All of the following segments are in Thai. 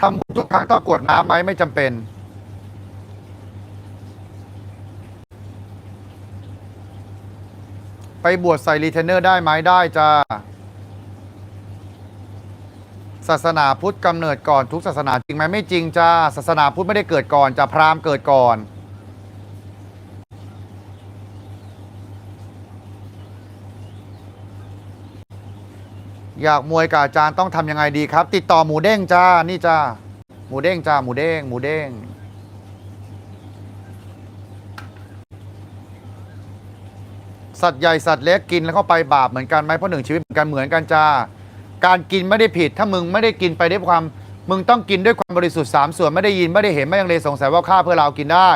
ทำทุกครั้งต้องกวดน้ำไหมไม่จำเป็น ไปบวชใส่รีเทนเนอร์ได้ไหมได้จ้าศาสนาพุทธกำเนิดก่อนทุกศาสนาจริงไหมไม่จริงจ้าศาสนาพุทธไม่ได้เกิดก่อนจะพราหมณ์เกิดก่อน อยากมวยกับอาจารย์ต้องทำยังไงดีครับ ติดต่อหมูเด้งจ้านี่จ้าหมูเด้งจ้าหมูเด้งหมูเด้งสัตว์ใหญ่สัตว์เล็กกินแล้วเข้าไปบาปเหมือนกันไหมเพราะหนึ่งชีวิตเหมือนกันเหมือนกันจ้าการกินไม่ได้ผิด ถ้ามึงไม่ได้กินไปด้วยความ มึงต้องกินด้วยความบริสุทธิ์สามส่วนไม่ได้ยินไม่ได้เห็นไม่ยังเลยสงสัยว่าข้าเพื่อเรากินได้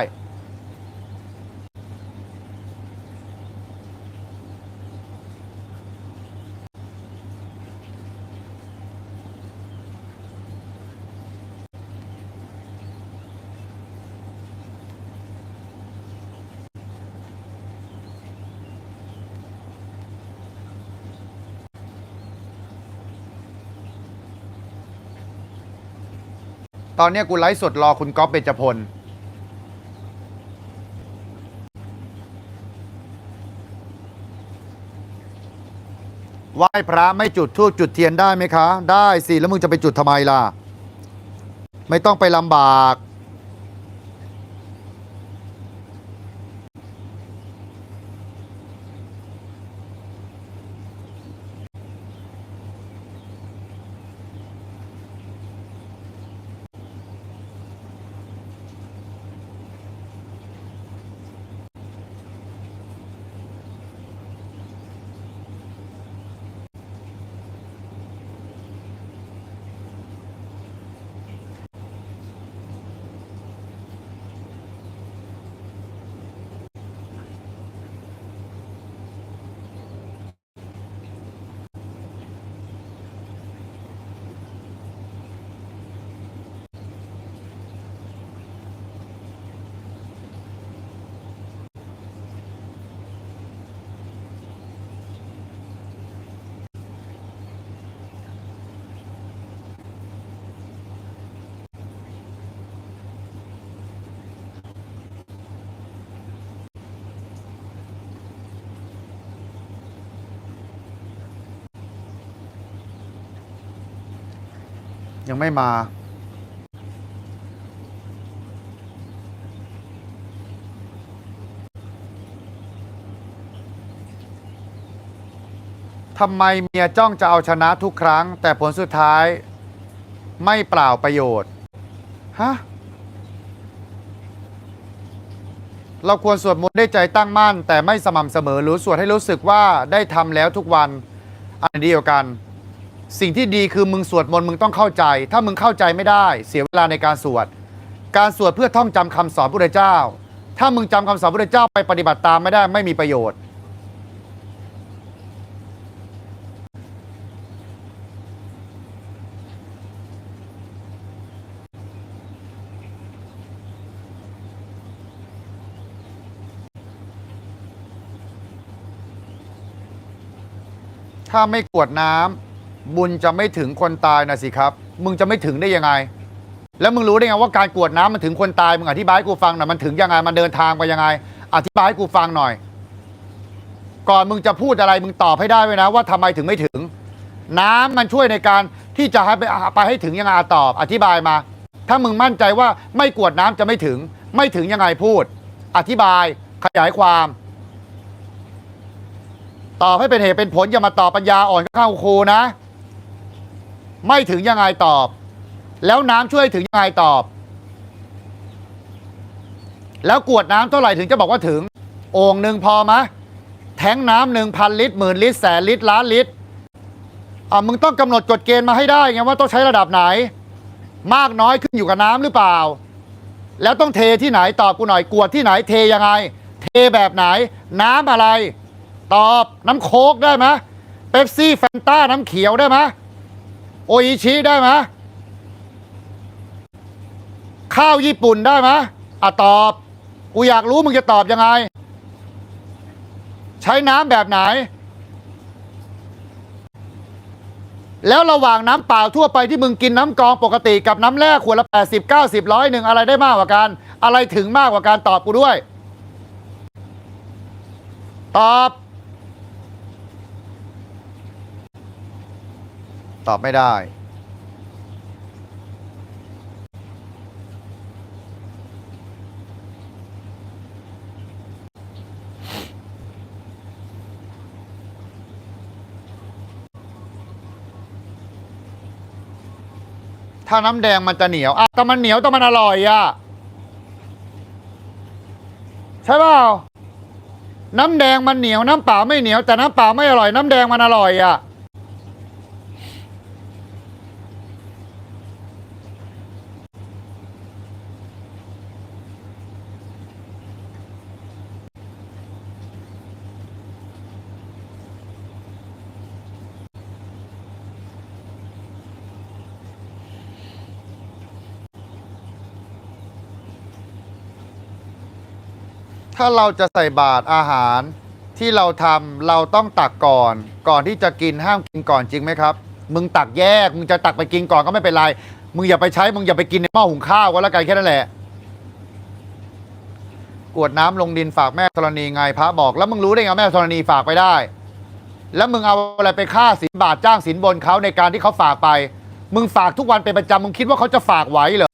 ตอนนี้กูไลฟ์สดรอคุณก๊อฟเบญจพล ไหว้พระไม่จุดธูปจุดเทียนได้ไหมคะ ได้สิ แล้วมึงจะไปจุดทำไมล่ะ ไม่ต้องไปลำบาก ยังไม่มาทำไมเมียจ้องจะเอาชนะทุกครั้ง แต่ผลสุดท้ายไม่เปล่าประโยชน์ ฮะ เราควรสวดมนต์ได้ใจตั้งมั่น แต่ไม่สม่ำเสมอหรือสวดให้รู้สึกว่าได้ทำแล้วทุกวัน อันเดียวกัน สิ่งที่ดีคือมึงสวดมนต์มึงต้องเข้าใจ ถ้ามึงเข้าใจไม่ได้ เสียเวลาในการสวด การสวดเพื่อท่องจำคำสอนพระเจ้า ถ้ามึงจำคำสอนพระเจ้าไปปฏิบัติตามไม่ได้ไม่มีประโยชน์ ถ้าไม่กวดน้ำ บุญจะไม่ถึงคนตายนะสิครับ มึงจะไม่ถึงได้ยังไง แล้วมึงรู้ได้ไงว่าการกวดน้ำมันถึงคนตาย มึงอธิบายให้กูฟังหน่อยมันถึงยังไง มันเดินทางไปยังไง อธิบายให้กูฟังหน่อย ก่อนมึงจะพูดอะไร มึงตอบให้ได้ไว้นะ ว่าทำไมถึงไม่ถึง น้ำมันช่วยในการที่จะให้ไปไปให้ถึงยังไงตอบ อธิบายมา ถ้ามึงมั่นใจว่าไม่กวดน้ำจะไม่ถึง ไม่ถึงยังไงพูด อธิบายขยายความตอบให้เป็นเหตุเป็นผลอย่ามาตอบปัญญาอ่อนข้างครูนะ ไม่ถึงยังไงตอบ แล้วน้ำช่วยถึงยังไงตอบ แล้วกวดน้ำเท่าไหร่ถึงจะบอกว่าถึง โอ่งหนึ่งพอไหมแทงน้ำหนึ่งพันลิตรหมื่นลิตรแสนลิตรล้านลิตรอะมึงต้องกำหนดกฎเกณฑ์มาให้ได้ไงว่าต้องใช้ระดับไหน มากน้อยขึ้นอยู่กับน้ำหรือเปล่า แล้วต้องเทที่ไหนตอบกูหน่อยกวดที่ไหนเทยังไง เทแบบไหน น้ำอะไร ตอบน้ำโคกได้ไหมเป๊ปซี่แฟนต้าน้ำเขียวได้ไหม โออิชิได้ไหมข้าวญี่ปุ่นได้ไหมอะตอบ กูอยากรู้มึงจะตอบยังไง ใช้น้ำแบบไหน แล้วระหว่างน้ำเปล่าทั่วไปที่มึงกินน้ำกองปกติกับน้ำแร่ขวดละ80 90ร้อยหนึ่งอะไรได้มากกว่ากัน อะไรถึงมากกว่าการตอบกูด้วย ตอบ ตอบไม่ได้ ถ้าน้ำแดงมันจะเหนียวอะแต่มันเหนียวแต่มันอร่อยอะ ใช่เปล่าน้ำแดงมันเหนียวน้ำเปล่าไม่เหนียวแต่น้ำเปล่าไม่อร่อยน้ำแดงมันอร่อยอะ ถ้าเราจะใส่บาตรอาหารที่เราทำเราต้องตักก่อน ก่อนที่จะกินห้ามกินก่อนจริงไหมครับ มึงตักแยก มึงจะตักไปกินก่อนก็ไม่เป็นไร มึงอย่าไปใช้ มึงอย่าไปกินในหม้อหุงข้าวก็แล้วกันแค่นั้นแหละกวดน้ำลงดินฝากแม่ธรณีไงพระบอก แล้วมึงรู้ได้ไงแม่ธรณีฝากไปได้ แล้วมึงเอาอะไรไปค่าสินบาทจ้างสินบนเขาในการที่เขาฝากไป มึงฝากทุกวันเป็นประจำมึงคิดว่าเขาจะฝากไหวเหรอ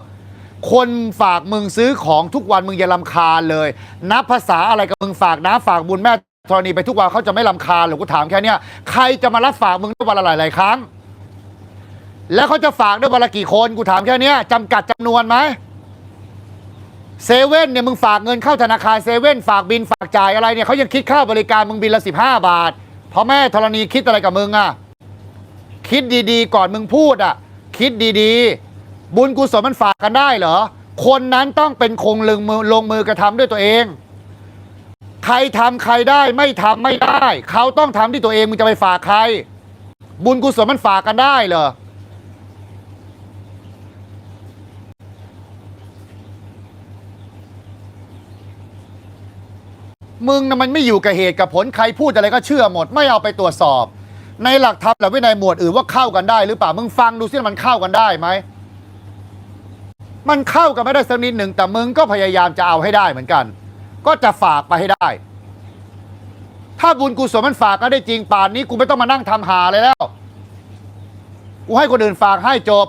คนฝากมึงซื้อของทุกวันมึงอย่าลำคาญเลย นับภาษาอะไรกับมึงฝากน้ำฝากบุญแม่ธรณีไปทุกวันเขาจะไม่ลำคาญหรอกกูถามแค่เนี้ยใครจะมารับฝากมึงได้วันละหลายๆครั้ง แล้วเขาจะฝากได้วันละกี่คนกูถามแค่เนี้ยจำกัดจำนวนไหมเซเว่นเนี่ยมึงฝากเงินเข้าธนาคารเซเว่นฝากบินฝากจ่ายอะไรเนี่ยเขายังคิดค่าบริการมึงบินละสิบห้าบาทเพราะแม่ธรณีคิดอะไรกับมึงอะคิดดีๆ ก่อนมึงพูดอะ คิดดีๆ บุญกุศลมันฝากกันได้เหรอ คนนั้นต้องเป็นคงลงมือลงมือกระทำด้วยตัวเอง ใครทำใครได้ไม่ทำไม่ได้ เขาต้องทำที่ตัวเองมึงจะไปฝากใคร บุญกุศลมันฝากกันได้เหรอมึงนะมันไม่อยู่กับเหตุกับผลใครพูดอะไรก็เชื่อหมด ไม่เอาไปตรวจสอบ ในหลักธรรมหรือวินัยหมวดอื่นว่าเข้ากันได้หรือเปล่ามึงฟังดูซิมันเข้ากันได้ไหม มันเข้ากันไม่ได้สักนิดหนึ่งแต่มึงก็พยายามจะเอาให้ได้เหมือนกัน ก็จะฝากไปให้ได้ ถ้าบุญกุศลมันฝากก็ได้จริงป่านนี้กูไม่ต้องมานั่งทำหาเลยแล้ว กูให้คนอื่นฝากให้จบ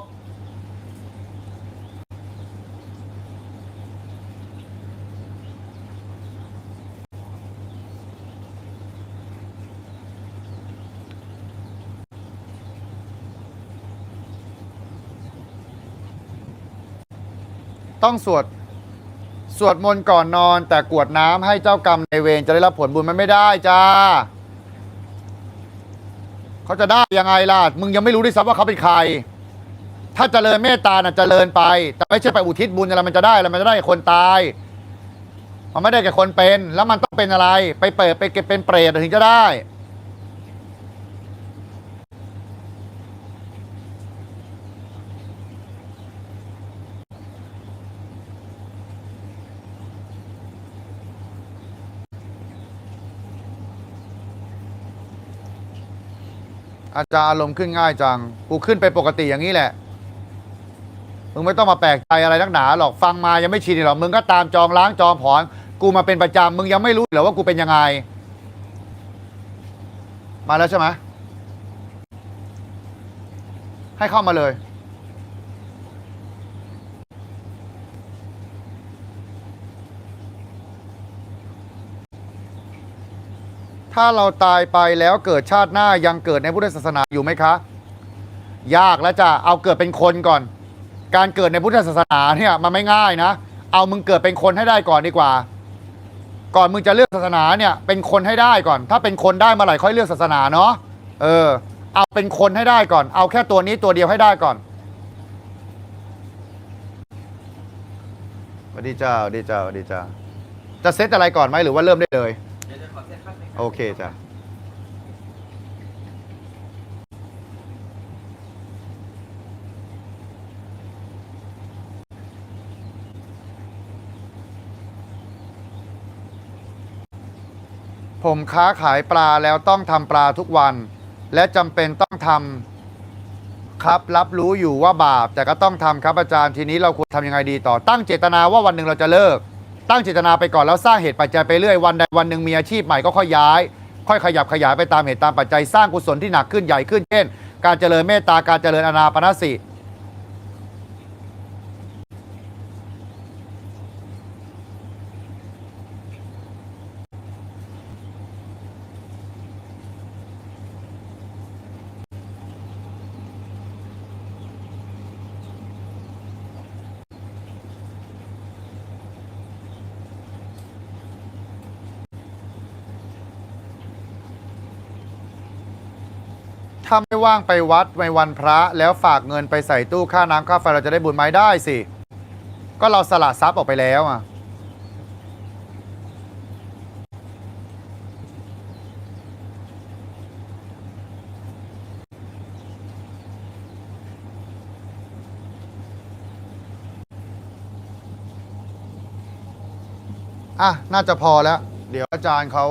ต้องสวดสวดมนต์ก่อนนอน แต่กวดน้ำให้เจ้ากรรมในายเวรจะได้รับผลบุญมันไม่ได้จ้าเขาจะได้ยังไงล่ะ มึงยังไม่รู้ด้วยซ้ำว่าเขาเป็นใคร ถ้าเจริญเมตตาน่ะเจริญไป แต่ไม่ใช่ไปอุทิศบุญอะไรมันจะได้อะไรมันจะได้คนตาย มันไม่ได้แก่คนเป็น แล้วมันต้องเป็นอะไร ไปเปิดไปเก็บเป็นเปรตถึงจะได้ อาจารย์อารมณ์ขึ้นง่ายจัง กูขึ้นไปปกติอย่างนี้แหละ มึงไม่ต้องมาแปลกใจอะไรนักหนาหรอก ฟังมายังไม่ชินหรอก มึงก็ตามจองล้างจองผอน กูมาเป็นประจำ มึงยังไม่รู้เหรอว่ากูเป็นยังไง มาแล้วใช่ไหม ให้เข้ามาเลย ถ้าเราตายไปแล้วเกิดชาติหน้ายังเกิดในพุทธศาสนาอยู่ไหมคะ ยากแล้วจะเอาเกิดเป็นคนก่อน การเกิดในพุทธศาสนาเนี่ยมันไม่ง่ายนะ เอามึงเกิดเป็นคนให้ได้ก่อนดีกว่า ก่อนมึงจะเลือกศาสนาเนี่ยเป็นคนให้ได้ก่อน ถ้าเป็นคนได้เมาไหร่ค่อยเลือกศาสนาเนาะเออ เอาเป็นคนให้ได้ก่อน เอาแค่ตัวนี้ตัวเดียวให้ได้ก่อนสวัสดีเจ้าสวัสดีเจ้าสวัสดีเจ้า จะเซตอะไรก่อนไหมหรือว่าเริ่มได้เลย โอเคจ้ะผมค้าขายปลาแล้วต้องทำปลาทุกวัน และจำเป็นต้องทำครับรับรู้อยู่ว่าบาป แต่ก็ต้องทำครับอาจารย์ทีนี้เราควรทำยังไงดีต่อ ตั้งเจตนาว่าวันหนึ่งเราจะเลิก ตั้งเจตนาไปก่อนแล้วสร้างเหตุปัจจัยไปเรื่อยวันใดวันหนึ่งมีอาชีพใหม่ก็ค่อยย้าย ค่อยขยับขยายไปตามเหตุตามปัจจัยสร้างกุศลที่หนักขึ้นใหญ่ขึ้นเช่น การเจริญเมตตาการเจริญอนาปนสิ ถ้าไม่ว่างไปวัดในวันพระแล้วฝากเงินไปใส่ตู้ค่าน้ำค่าไฟเราจะได้บุญไหมได้สิ ก็เราสละทรัพย์ออกไปแล้วอะอะ น่าจะพอแล้ว เดี๋ยวอาจารย์เขา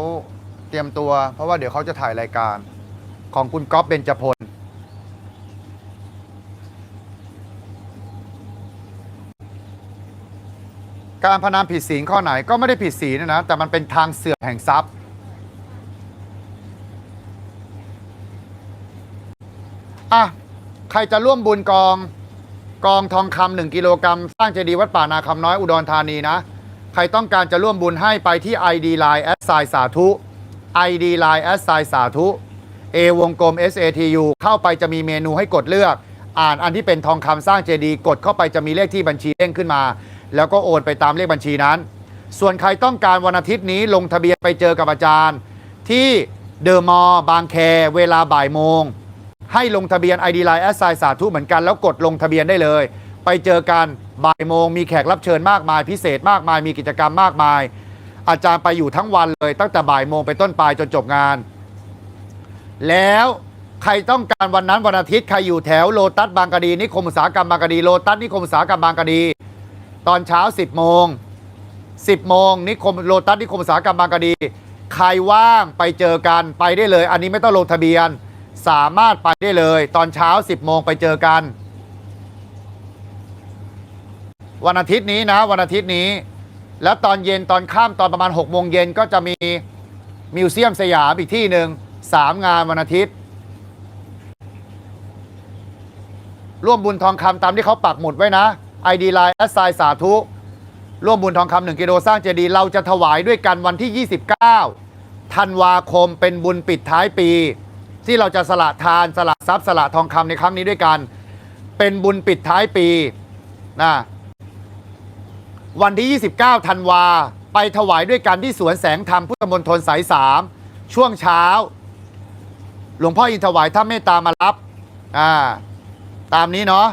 เตรียมตัว เพราะว่าเดี๋ยวเขาจะถ่ายรายการ ของคุณก๊อฟเบญจพล การพนันผิดศีลข้อไหนก็ไม่ได้ผิดศีลนะนะ แต่มันเป็นทางเสื่อมแห่งทรัพย์ อะ ใครจะร่วมบุญกองกองทองคำหนึ่งกิโลกรัมสร้างเจดีย์วัดป่านาคำน้อยอุดรธานีนะ ใครต้องการจะร่วมบุญให้ไปที่ ID Line แอดไซสาธุ ID Line แอดไซสาธุ A วงกลม SATU เข้าไปจะมีเมนูให้กดเลือก อ่านอันที่เป็นทองคำสร้างเจดีย์กดเข้าไปจะมีเลขที่บัญชีเด้งขึ้นมา แล้วก็โอนไปตามเลขบัญชีนั้น ส่วนใครต้องการวันอาทิตย์นี้ลงทะเบียนไปเจอกับอาจารย์ ที่เดอะมอลล์บางแคเวลาบ่ายโมง ให้ลงทะเบียน ID Line แอดไซสาธุเหมือนกันแล้วกดลงทะเบียนได้เลย ไปเจอกันบ่ายโมงมีแขกรับเชิญมากมาย พิเศษมากมายมีกิจกรรมมากมาย อาจารย์ไปอยู่ทั้งวันเลย ตั้งแต่บ่ายโมงไปต้นไปจนจบงาน แล้วใครต้องการวันนั้นวันอาทิตย์ใครอยู่แถวโลตัสบางกะดีนิคมอุตสาหกรรมบางกะดีโลตัสนิคมอุตสาหกรรมบางกะดี ตอนเช้า 10โมง10โมงนิคมโลตัสนิคมอุตสาหกรรมบางกะดี ใครว่างไปเจอกันไปได้เลย อันนี้ไม่ต้องลงทะเบียน สามารถไปได้เลย ตอนเช้า 10โมงไปเจอกัน วันอาทิตย์นี้นะ วันอาทิตย์นี้ แล้วตอนเย็นตอนค่ำตอนประมาณ6โมงเย็นก็จะมีมิวเซียมสยามอีกที่หนึ่ง สามงานวันอาทิตย์ ร่วมบุญทองคำตามที่เขาปักหมุดไว้นะ ID Line แอสไซสาธุ ร่วมบุญทองคำหนึ่งกิโลสร้างเจดีย์เราจะถวายด้วยกันวันที่ 29ธันวาคมเป็นบุญปิดท้ายปี ที่เราจะสละทานสละทรัพย์สละทองคำในครั้งนี้ด้วยกัน เป็นบุญปิดท้ายปีนะวันที่ 29ธันวาไปถวายด้วยกันที่สวนแสงธรรมพุทธมณฑลสายสามช่วงเช้า หลวงพ่ออินถวายถ้าเมตตามารับ อ่า ตามนี้เนาะ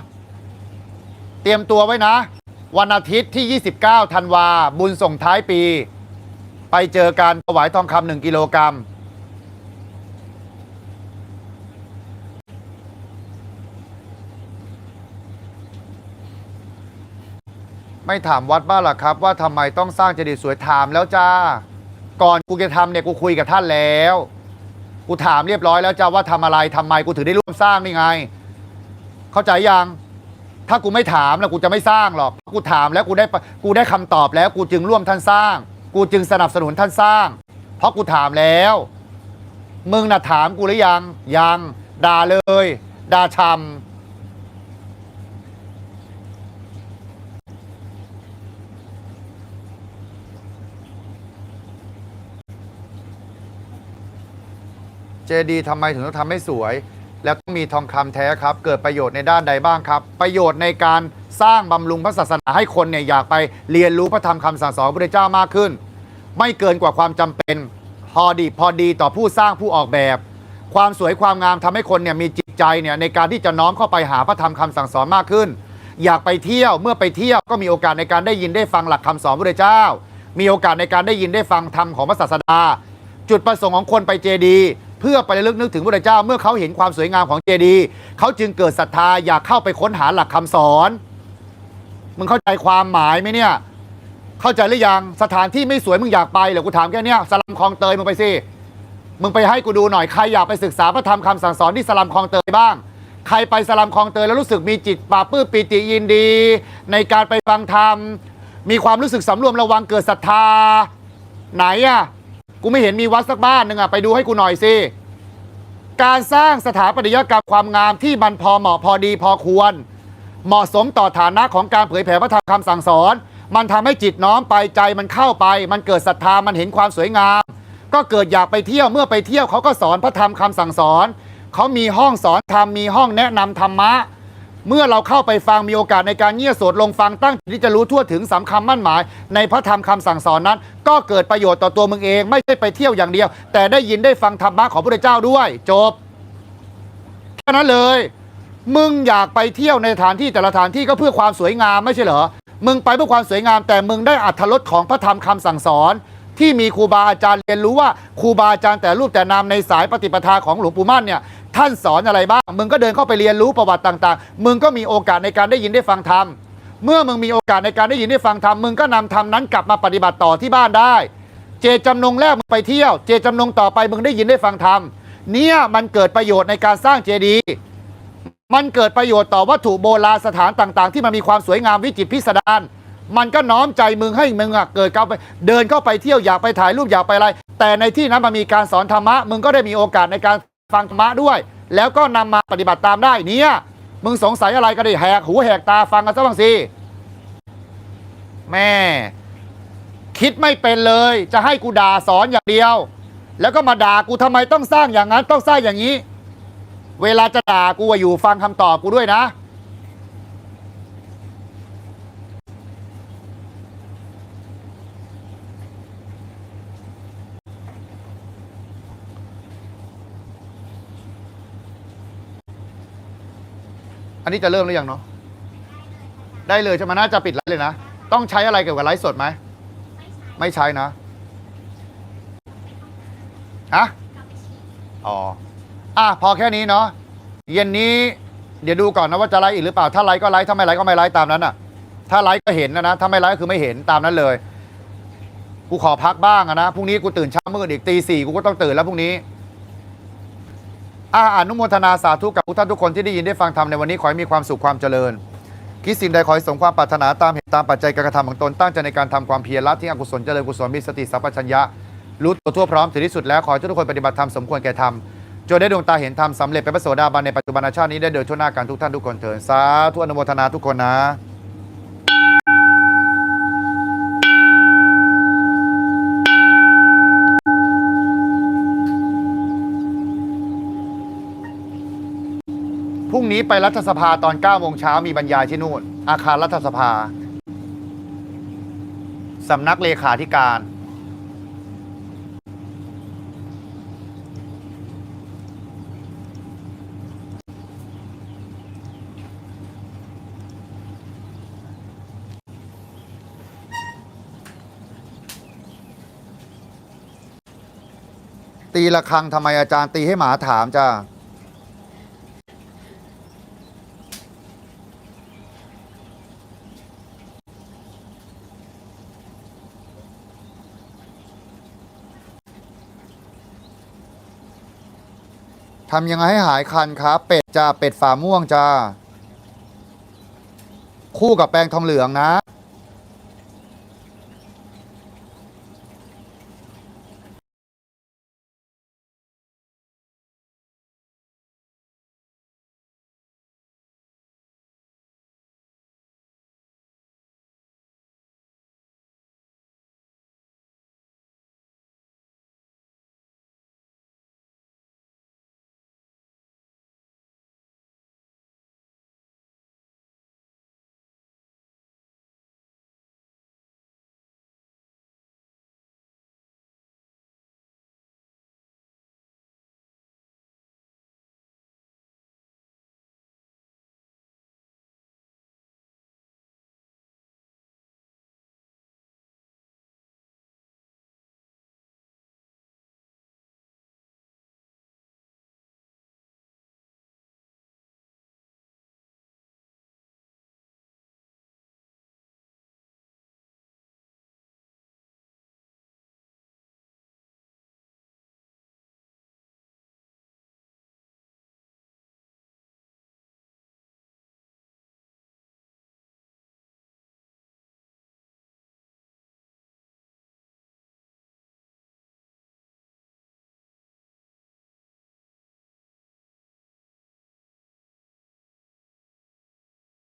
เตรียมตัวไว้นะ วันอาทิตย์ที่ 29ธันวา บุญส่งท้ายปี ไปเจอกันถวายทองคำหนึ่งกิโลกรัม ไม่ถามวัดบ้างหรอครับ ว่าทำไมต้องสร้างเจดีย์สวยถามแล้วจ้า ก่อนกูจะทำเนี่ยกูคุยกับท่านแล้ว กูถามเรียบร้อยแล้วจ้าว่าทำอะไรทำไมกูถึงได้ร่วมสร้างนี่ไง เข้าใจยังถ้ากูไม่ถามแล้วกูจะไม่สร้างหรอกกูถามแล้วกูได้กูได้คำตอบแล้ว กูจึงร่วมท่านสร้าง กูจึงสนับสนุนท่านสร้าง เพราะกูถามแล้ว มึงน่ะถามกูหรือยังยังด่าเลยด่าชำ จดีย์ทำไมถึงต้องทำให้สวย แล้วต้องมีทองคำแท้ครับ เกิดประโยชน์ในด้านใดบ้างครับ ประโยชน์ในการสร้างบำรุงพระศาสนาให้คนเนี่ยอยากไปเรียนรู้พระธรรมคำสั่งสอนพระพุทธเจ้ามากขึ้น ไม่เกินกว่าความจำเป็นพอดีพอดีต่อผู้สร้างผู้ออกแบบ ความสวยความงามทำให้คนเนี่ยมีจิตใจเนี่ยในการที่จะน้อมเข้าไปหาพระธรรมคำสั่งสอนมากขึ้น อยากไปเที่ยวเมื่อไปเที่ยวก็มีโอกาสในการได้ยินได้ฟังหลักคำสอนพระพุทธเจ้า มีโอกาสในการได้ยินได้ฟังธรรมของพระศาสดา จุดประสงค์ของคนไปเจดีย์ เพื่อไประลึกนึกถึงพระเจ้า เมื่อเขาเห็นความสวยงามของเจดีย์เขาจึงเกิดศรัทธาอยากเข้าไปค้นหาหลักคำสอนมึงเข้าใจความหมายไหมเนี่ย เข้าใจหรือยังสถานที่ไม่สวยมึงอยากไปเหรอกูถามแค่เนี้ยสลัมคลองเตยมึงไปสิมึงไปให้กูดูหน่อยใครอยากไปศึกษาพระธรรมคำสั่งสอนที่สลัมคลองเตยบ้างใครไปสลัมคลองเตยแล้วรู้สึกมีจิตปลาปื้มปีติยินดี ในการไปฟังธรรม มีความรู้สึกสำรวมระวังเกิดศรัทธา ไหนอะ กูไม่เห็นมีวัดสักบ้านหนึ่งอะไปดูให้กูหน่อยสิการสร้างสถาปัตยกรรมความงามที่มันพอเหมาะพอดีพอควร เหมาะสมต่อฐานะของการเผยแผ่พระธรรมคำสั่งสอน มันทำให้จิตน้อมไปใจมันเข้าไป มันเกิดศรัทธามันเห็นความสวยงาม ก็เกิดอยากไปเที่ยวเมื่อไปเที่ยวเขาก็สอนพระธรรมคำสั่งสอนเขามีห้องสอนธรรมมีห้องแนะนำธรรมะ เมื่อเราเข้าไปฟังมีโอกาสในการเงี่ยโสดลงฟังตั้งจิตที่จะรู้ทั่วถึงสำคัญมั่นหมาย ในพระธรรมคำสั่งสอนนั้น ก็เกิดประโยชน์ต่อตัวมึงเอง ไม่ใช่ไปเที่ยวอย่างเดียว แต่ได้ยินได้ฟังธรรมะของพระเจ้าด้วย จบแค่นั้นเลย มึงอยากไปเที่ยวในสถานที่แต่ละสถานที่ก็เพื่อความสวยงามไม่ใช่เหรอมึงไปเพื่อความสวยงาม แต่มึงได้อัธรสของพระธรรมคำสั่งสอนที่มีครูบาอาจารย์เรียนรู้ว่าครูบาอาจารย์แต่รูปแต่นามในสายปฏิปทาของหลวงปู่มั่นเนี่ย ท่านสอนอะไรบ้าง มึงก็เดินเข้าไปเรียนรู้ประวัติต่าง ๆ มึงก็มีโอกาสในการได้ยินได้ฟังธรรม เมื่อมึงมีโอกาสในการได้ยินได้ฟังธรรม มึงก็นำธรรมนั้นกลับมาปฏิบัติต่อที่บ้านได้ เจตจำนงแรกมึงไปเที่ยว เจตจำนงต่อไปมึงได้ยินได้ฟังธรรม เนี่ยมันเกิดประโยชน์ในการสร้างเจดีย์ มันเกิดประโยชน์ต่อวัตถุโบราณสถานต่าง ๆ ที่มันมีความสวยงามวิจิตรพิสดาร มันก็น้อมใจมึงให้มึงอะเกิดเข้าไปเดินเข้าไปเที่ยวอยากไปถ่ายรูปอยากไปอะไร แต่ในที่นั้นมันมีการสอนธรรมะ มึงก็ได้มีโอกาสในการ ฟังธรรมะด้วย แล้วก็นำมาปฏิบัติตามได้เนี่ย มึงสงสัยอะไรก็ได้แหกหูแหกตาฟังกันซะบ้างสิแม่ คิดไม่เป็นเลย จะให้กูด่าสอนอย่างเดียว แล้วก็มาด่ากูทำไมต้องสร้างอย่างนั้นต้องสร้างอย่างนี้ เวลาจะด่ากูอะอยู่ฟังคำตอบกูด้วยนะ นนี้จะเริ่มหรือยังเนาะได้เลยใช่ไหมน่าจะปิดไลฟ์เลยนะ ต้องใช้อะไรเกี่ยวกับไลฟ์สดไหม ไม่ใช้นะอะอ๋ออะพอแค่นี้เนาะเย็นนี้ เดี๋ยวดูก่อนนะว่าจะไลฟ์อีกหรือเปล่า ถ้าไลฟ์ก็ไลฟ์ถ้าไม่ไลฟ์ก็ไม่ไลฟ์ตามนั้นอะ ถ้าไลฟ์ก็เห็นนะนะ ถ้าไม่ไลฟ์ก็คือไม่เห็นตามนั้นเลย กูขอพักบ้างนะพรุ่งนี้กูตื่นเช้ามืดอีกตีสี่กูก็ต้องตื่นแล้วพรุ่งนี้ อาอนุโมทนาสาธุกับทุกท่านทุกคนที่ได้ยินได้ฟังธรรมในวันนี้ขอให้มีความสุขความเจริญ คิดสิ่งใดขอให้สมความปรารถนาตามเหตุตามปัจจัยการกระทำของตนตั้งใจในการทำความเพียรละที่อกุศลเจริญกุศลมีสติสัพพัญญะรู้ตัวทั่วพร้อมถึงที่สุดแล้วขอให้ทุกคนปฏิบัติธรรมสมควรแก่ธรรมจนได้ดวงตาเห็นธรรมสำเร็จเป็นพระโสดาบันในปัจจุบันชาตินี้ได้เดินทั่วหน้ากันทุกท่านทุกคนเถิดสาธุอนุโมทนาทุกคนนะ พรุ่งนี้ไปรัฐสภาตอน9โมงเช้ามีบรรยายที่นู่น อาคารรัฐสภาสำนักเลขาธิการ ตีละครังทำไมอาจารย์ตีให้หมาถามจ้า ทำยังไงให้หายคันครับ เป็ดจ้าเป็ดฝาม่วงจ้าคู่กับแปรงทองเหลืองนะ